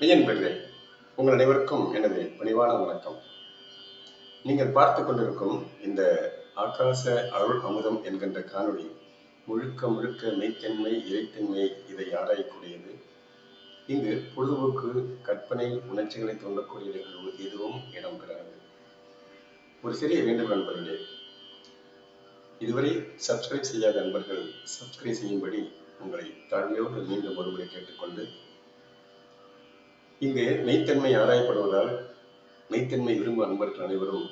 மெய்யன்பர்களே உங்கள் அனைவருக்கும் எனது பணிவான வணக்கம். நீங்கள் பார்த்து கொண்டிருக்கும் இந்த ஆகாச அருள் அமுதம் என்கின்ற காணொளி முழுக்க முழுக்க மெய்த்தன்மை இறைத்தன்மை இதை ஆராயக்கூடியது. இங்கு பொழுதுபோக்கு கற்பனை உணர்ச்சிகளை தூண்டக்கூடிய நிகழ்வு எதுவும் இடம்பெறாது ஒரு சிறிய வேண்டுகோள் நண்பர்களே இதுவரை சப்ஸ்கிரைப் செய்யாத நண்பர்கள் சப்ஸ்கிரைப் செய்யும்படி உங்களை தாழ்மையோடு மீண்டும் ஒருமுறை கேட்டுக்கொண்டு இங்கு மெய்த்தன்மை ஆராயப்படுவதால் மெய்த்தன்மை விரும்ப அன்பர்கள் அனைவரும்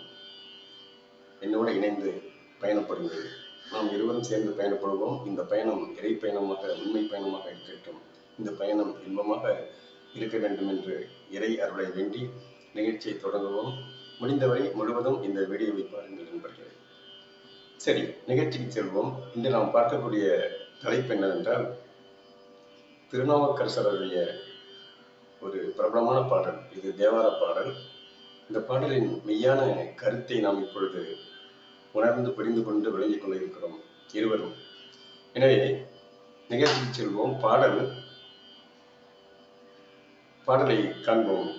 என்னோட இணைந்து பயணப்படுங்கள். நாம் இருவரும் சேர்ந்து பயணப்படுவோம். இந்த பயணம் இறை பயணமாக உண்மை பயணமாக இருக்கட்டும். இந்த பயணம் இன்பமாக இருக்க வேண்டும் என்று இறை அருளை வேண்டி நிகழ்ச்சியை தொடங்குவோம். முடிந்தவரை முழுவதும் இந்த வீடியோவை பாருங்கள் நண்பர்களே. சரி நிகழ்ச்சிக்கு செல்வோம். இன்று நாம் பார்க்கக்கூடிய தலைப்பு என்னவென்றால் திருநாவுக்கரசருடைய ஒரு பிரபலமான பாடல். இது தேவார பாடல். இந்த பாடலின் மெய்யான கருத்தை நாம் இப்பொழுது உணர்ந்து புரிந்து கொண்டு விளங்கிக் கொள்ள இருக்கிறோம் இருவரும். எனவே நிகழ்ச்சிக்கு செல்வோம். பாடல். பாடலை காண்போம்.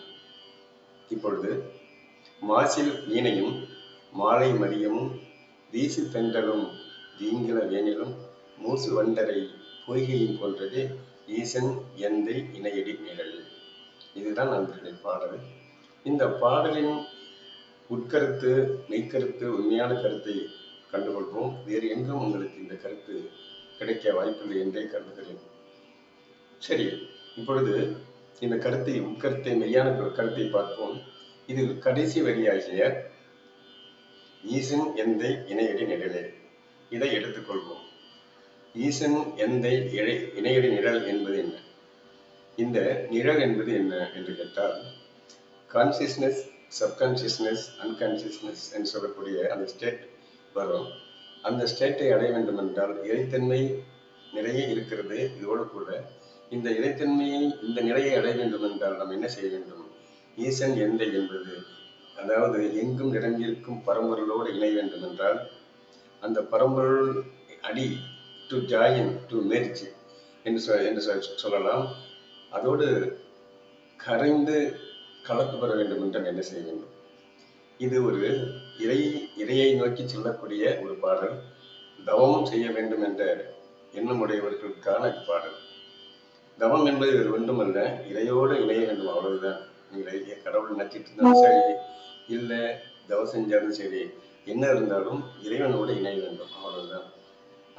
இப்பொழுது மாசில் வீணையும் மாலை மதியமும் வீசு தென்றலும் வீங்கில வேனிலும் மூசு வண்டரை பொய்கையும் போன்றது ஈசன் எந்தை இணையடி நிழல் இதுதான் நண்பர்களின் பாடல். இந்த பாடலின் உட்கருத்து மெய்க்கருத்து உண்மையான கருத்தை கண்டுகொள்வோம். வேறு எங்கும் உங்களுக்கு இந்த கருத்து கிடைக்க வாய்ப்பில்லை என்றே கருதுகிறேன். சரி இப்பொழுது இந்த கருத்தை உட்கருத்தை மெய்யான கருத்தை பார்ப்போம். இதில் கடைசி வரியாகிய ஈசன் எந்தை இணையடி நிழலே. இதை எடுத்துக்கொள்வோம். ஈசன் எந்தை இழை இணையடி நிழல் என்பது என்ன? இந்த நிழல் என்பது என்ன என்று கேட்டால் கான்சியஸ்னஸ் சப்கான்சியஸ்னஸ் அன்கான்சியஸ்னஸ் என்று சொல்லக்கூடிய அந்த ஸ்டேட் வரும். அந்த ஸ்டேட்டை அடைய வேண்டும் என்றால் இறைத்தன்மை நிலையே இருக்கிறது. இதோடு கூட இந்த இறைத்தன்மையை இந்த நிலையை அடைய வேண்டும் என்றால் நாம் என்ன செய்ய வேண்டும்? ஈசன் எந்தை என்பது? அதாவது எங்கும் நிரம்பியிருக்கும் பரம்பொருளோடு இணைய வேண்டும் என்றால் அந்த பரம்பொருள் அடி டு ஜாயின் டு மெர்ஜ் என்று சொ என்று சொல்லலாம். அதோடு கரைந்து கலப்பு பெற வேண்டும் என்றால் என்ன செய்ய வேண்டும்? இது ஒரு இறை இறையை நோக்கி செல்லக்கூடிய ஒரு பாடல். தவமும் செய்ய வேண்டும் என்ற எண்ணமுடையவர்களுக்கான பாடல். தவம் என்பது வேறு ஒன்றுமல்ல இறையோடு இணைய வேண்டும் அவ்வளவுதான். நீங்கள் கடவுள் நச்சிட்டு இருந்தாலும் சரி இல்லை தவம் செஞ்சாலும் சரி என்ன இருந்தாலும் இறைவனோடு இணைய வேண்டும் அவ்வளவுதான்.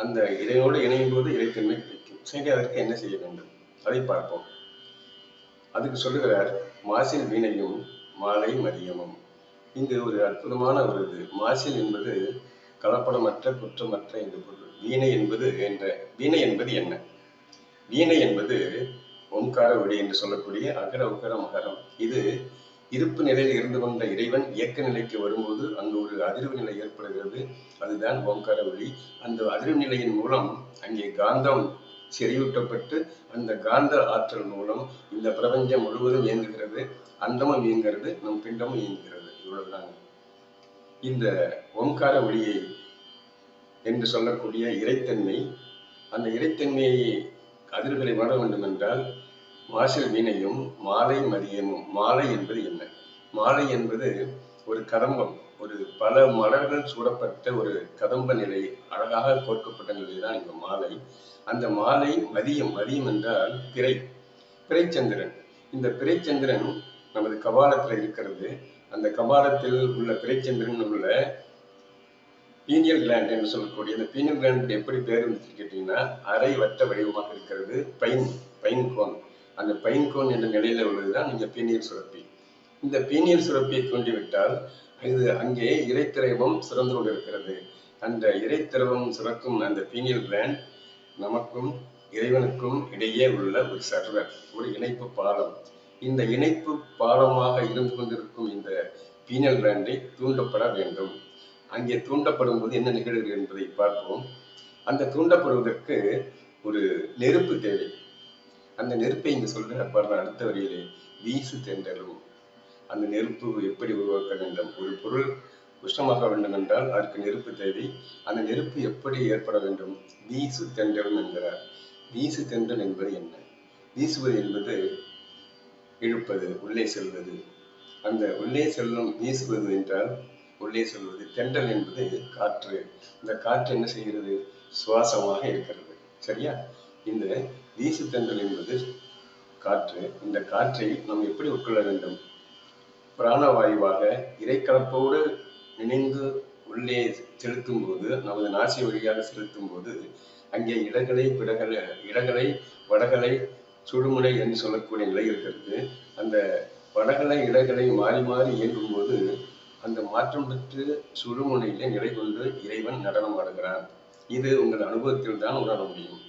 அந்த இறைவனோடு இணையும் போது இறைத்தன்மை கிடைக்கும். சரி அதற்கு என்ன செய்ய வேண்டும்? அதை பார்ப்போம். அதுக்கு சொல்லுகிறார் மாசில் வீணையும் மாலை மதியமும். இங்கு ஒரு அற்புதமான ஒரு இது. மாசில் என்பது கலப்படமற்ற குற்றமற்ற என்று பொருள். வீணை என்பது என்ற வீணை என்பது என்ன? வீணை என்பது ஓம்கார ஒளி என்று சொல்லக்கூடிய அகர உகர மகரம். இது இருப்பு நிலையில் இருந்து கொண்ட இறைவன் இயக்க நிலைக்கு வரும்போது அங்கு ஒரு அதிர்வு நிலை ஏற்படுகிறது. அதுதான் ஓம்கார ஒளி. அந்த அதிர்வு நிலையின் மூலம் அங்கே காந்தம் செறிவூட்டப்பட்டு அந்த காந்த ஆற்றல் மூலம் இந்த பிரபஞ்சம் முழுவதும் இயங்குகிறது. அண்டமும் இயங்குகிறது நம் பிண்டமும் இயங்குகிறது. இவ்வளவுதான். இந்த ஓம்கார ஒளியை என்று சொல்லக்கூடிய இறைத்தன்மை அந்த இறைத்தன்மையை அதிர்களை வர வேண்டும் என்றால் வாசல் வீணையும் மாலை மதியமும் மாலை என்பது என்ன? மாலை என்பது ஒரு கதம்பம் பல மலர்கள் சூடப்பட்ட ஒரு கதம்ப நிலை அழகாக கோர்க்கப்பட்ட நிலைதான் இந்த மாலை. அந்த மாலை மதியம் மதியம் என்றால் பிறை பிறைச்சந்திரன் இந்த பிறைச்சந்திரன் நமது கபாலத்தில் இருக்கிறது. அந்த கபாலத்தில் உள்ள பிறைச்சந்திரன் உள்ள பீனியல் கிளாண்ட் என்று சொல்லக்கூடிய இந்த பீனியல் கிளாண்ட் எப்படி பேர் இருந்துச்சு கேட்டீங்கன்னா அரை வட்ட வடிவமாக இருக்கிறது பைன் பைன் கோன். அந்த பைன் கோன் என்ற நிலையில உள்ளதுதான் இந்த பீனியல் சுரப்பி. இந்த பீனியல் சுரப்பியை தூண்டிவிட்டால் இது அங்கே இறைத்திரைவம் சிறந்து கொண்டிருக்கிறது. அந்த இறைத்திரவம் சிறக்கும் அந்த பீனியல் பிராண்ட் நமக்கும் இறைவனுக்கும் இடையே உள்ள ஒரு சர்வர் ஒரு இணைப்பு பாலம். இந்த இணைப்பு பாலமாக இருந்து கொண்டிருக்கும் இந்த பீனல் பிராண்டை தூண்டப்பட வேண்டும். அங்கே தூண்டப்படும் போது என்ன நிகழ்வு என்பதை பார்ப்போம். அந்த தூண்டப்படுவதற்கு ஒரு நெருப்பு தேவை. அந்த நெருப்பை இங்கு சொல்கிற பாருங்க அடுத்த வரியிலே வீசு தென்றலும். அந்த நெருப்பு எப்படி உருவாக்க வேண்டும்? ஒரு பொருள் உஷ்ணமாக வேண்டும் என்றால் அதற்கு நெருப்பு தேவை. அந்த நெருப்பு எப்படி ஏற்பட வேண்டும்? வீசு தென்றலும் என்கிறார். வீசு தென்றல் என்பது என்ன? வீசுவது என்பது இழுப்பது உள்ளே செல்வது. அந்த உள்ளே செல்லும் வீசுவது என்றால் உள்ளே செல்வது. தென்றல் என்பது காற்று. இந்த காற்று என்ன செய்கிறது? சுவாசமாக இருக்கிறது. சரியா? இந்த வீசு தென்றல் என்பது காற்று. இந்த காற்றை நாம் எப்படி உட்கொள்ள வேண்டும்? பிராணவாயுவாக இறைக்கலப்போடு இணைந்து உள்ளே செலுத்தும் போது நமது நாசி வழியாக செலுத்தும் போது அங்கே இடகலை பிடகலை இடகலை வடகலை சுடுமுனை என்று சொல்லக்கூடிய நிலை இருக்கிறது. அந்த வடகலை இடகலை மாறி மாறி இயங்கும் போது அந்த மாற்றம் பெற்று சுழுமுனையிலே நிலை கொண்டு இறைவன் நடனம் ஆடுகிறான். இது உங்கள் அனுபவத்தில் தான் உணர முடியும்.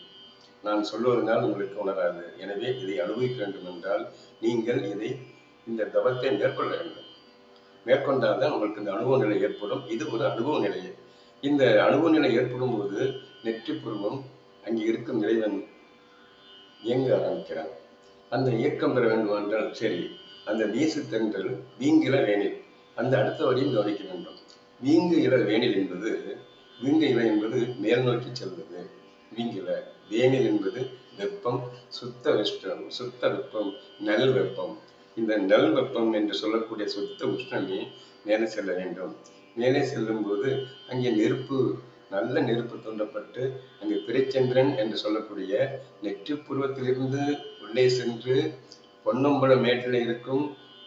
நான் சொல்வதனால் உங்களுக்கு உணராது. எனவே இதை அனுபவிக்க வேண்டும் என்றால் நீங்கள் இதை இந்த தவத்தை மேற்கொள்ள வேண்டும். மேற்கொண்டால் தான் உங்களுக்கு இந்த அனுபவ நிலை ஏற்படும். இது ஒரு அனுபவ நிலை. இந்த அனுபவ நிலை ஏற்படும் போது நெற்றி பூர்வம் அங்கே இருக்கும் இறைவன் இயங்க ஆரம்பிக்கிறான். அந்த இயக்கம் பெற வேண்டும் என்றால் சரி அந்த வீசு தென்றல் வீங்கில வேணில் அந்த அடுத்த வழியும் கவனிக்க வேண்டும். வீங்கு இல வேணில் என்பது வீங்கு இல என்பது மேல் நோக்கி செல்வது. வீங்கில வேணில் என்பது வெப்பம் சுத்த வெஷ்டம் சுத்த வெப்பம் நல் வெப்பம். இந்த நல் வெப்பம் என்று சொல்லக்கூடிய சுத்த உஷ்ணமே மேலே செல்ல வேண்டும். மேலே செல்லும் போது அங்கே நெருப்பு நல்ல நெருப்பு தூண்டப்பட்டு அங்கே பிறைச்சந்திரன் என்று சொல்லக்கூடிய நெற்றி பூர்வத்திலிருந்து உள்ளே சென்று பொன்னம்பல மேட்டில் இருக்கும்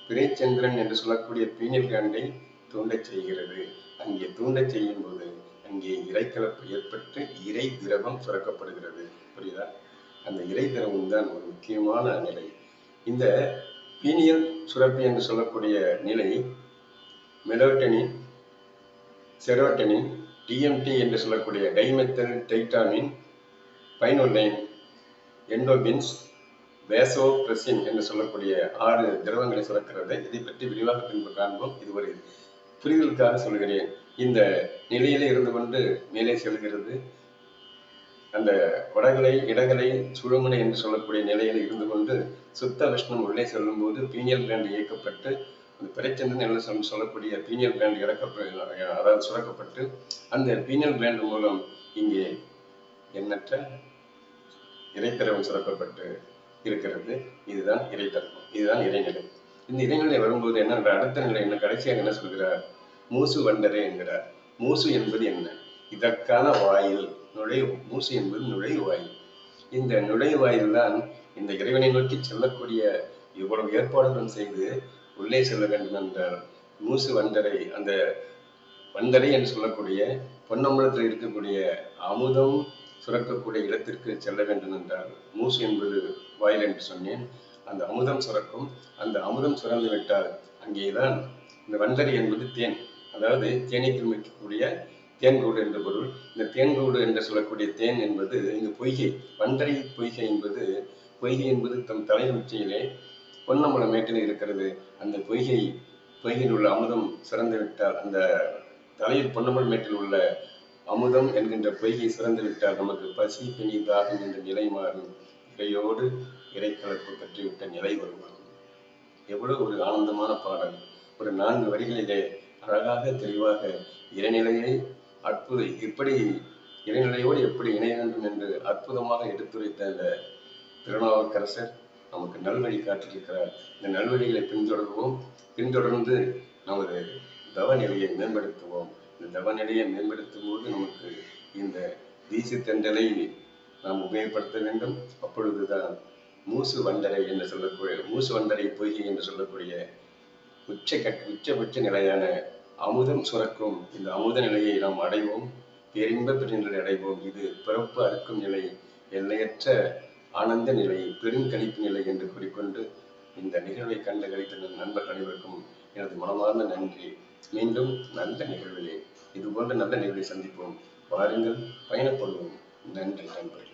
பிறைச்சந்திரன் என்று சொல்லக்கூடிய பீனில் தூண்டச் செய்கிறது. அங்கே தூண்டச் செய்யும் போது அங்கே இறைக்கலப்பு ஏற்பட்டு இறை திரவம் சுரக்கப்படுகிறது. புரியுதா? அந்த இறை திரவம் தான் ஒரு முக்கியமான நிலை. இந்த பீனியல் சுரப்பி என்று சொல்லக்கூடிய நிலை மெலோட்டனின் செரோட்டனின் டிஎம்டி என்று சொல்லக்கூடிய டைமெத்தல் டைட்டாமின் பைனோலைன் எண்டோபின்ஸ் வேசோப்ரெசின் என்று சொல்லக்கூடிய ஆறு திரவங்களை சுரக்கிறது. இதை பற்றி விரிவாக பின்பு காண்போம். இது ஒரு புரிதலுக்காக சொல்கிறேன். இந்த நிலையிலே இருந்து கொண்டு மேலே செல்கிறது. அந்த வடகலை இடகலை சுழுமுனை என்று சொல்லக்கூடிய நிலையில் இருந்து கொண்டு சுத்த விஷ்ணன் உள்ளே செல்லும் போது பீனியல் கிளாண்ட் இயக்கப்பட்டு அந்த பிறைச்சந்திரன் என்று சொல்லக்கூடிய பீனியல் கிளாண்ட் இறக்கப்ப அதாவது சுரக்கப்பட்டு அந்த பீனியல் கிளாண்ட் மூலம் இங்கே எண்ணற்ற இறைத்திரவம் சுரக்கப்பட்டு இருக்கிறது. இதுதான் இறைத்தரவம் இதுதான் இறைநிலை. இந்த இறைநிலை வரும்போது என்ன அடுத்த நிலை என்ன? கடைசியாக என்ன சொல்கிறார்? மூசு வண்டரே என்கிறார். மூசு என்பது என்ன? இதற்கான வாயில். நுழைவு மூசு என்பது நுழைவாயில் இந்த நுழைவாயில்தான் தான் இந்த இறைவனை நோக்கி செல்லக்கூடிய இவ்வளவு ஏற்பாடுகளும் செய்து உள்ளே செல்ல வேண்டும் என்றால் மூசு வண்டரை அந்த வண்டரை என்று சொல்லக்கூடிய பொன்னம்பலத்தில் இருக்கக்கூடிய அமுதம் சுரக்கக்கூடிய இடத்திற்கு செல்ல வேண்டும் என்றால் மூசு என்பது வாயில் என்று சொன்னேன். அந்த அமுதம் சுரக்கும் அந்த அமுதம் சுரந்து விட்டால் அங்கேதான் இந்த வந்தரை என்பது தேன் அதாவது தேனீக்கள் வைக்கக்கூடிய தேன்கூடு என்ற பொருள். இந்த தேன்கூடு என்று சொல்லக்கூடிய தேன் என்பது இந்த பொய்கை. வண்டரை பொய்கை என்பது பொய்கை என்பது தம் தலை உச்சியிலே பொன்னம்பல மேட்டில் இருக்கிறது. அந்த பொய்கை பொய்கையில் உள்ள அமுதம் சிறந்து விட்டால் அந்த தலையில் பொன்னம்பல மேட்டில் உள்ள அமுதம் என்கின்ற பொய்கை சிறந்து விட்டால் நமக்கு பசி பிணி தாகம் என்ற நிலை மாறும். இறையோடு இறைக்கலப்பு பெற்றுவிட்ட நிலை வருவாகும் எவ்வளவு ஒரு ஆனந்தமான பாடல். ஒரு நான்கு வரிகளிலே அழகாக தெளிவாக இறைநிலையை அற்புதம் இப்படி இறைநிலையோடு எப்படி இணைய வேண்டும் என்று அற்புதமாக எடுத்துரைத்த அந்த திருநாவுக்கரசர் நமக்கு நல்வழி காட்டியிருக்கிறார். இந்த நல்வழிகளை பின்தொடர்வோம். பின்தொடர்ந்து நமது தவநிலையை மேம்படுத்துவோம். இந்த தவநிலையை மேம்படுத்தும் போது நமக்கு இந்த வீசு தண்டலை நாம் உபயோகப்படுத்த வேண்டும். அப்பொழுதுதான் மூசு வண்டரை என்று சொல்லக்கூடிய மூசு வண்டரை பொய்கை என்று சொல்லக்கூடிய உச்ச கட் உச்சபட்ச நிலையான அமுதம் சுரக்கும். இந்த அமுத நிலையை நாம் அடைவோம். பேரின்ப பெருநிலை அடைவோம். இது பிறப்பு அறுக்கும் நிலை எல்லையற்ற ஆனந்த நிலை பெருங்கணிப்பு நிலை என்று கூறிக்கொண்டு இந்த நிகழ்வை கண்டு கழித்த நண்பர் அனைவருக்கும் எனது மனமார்ந்த நன்றி. மீண்டும் நல்ல நிகழ்விலே இது போன்ற நல்ல நிகழ்வை சந்திப்போம். வாருங்கள் பயணப்படுவோம் நன்றி நண்பர்கள்.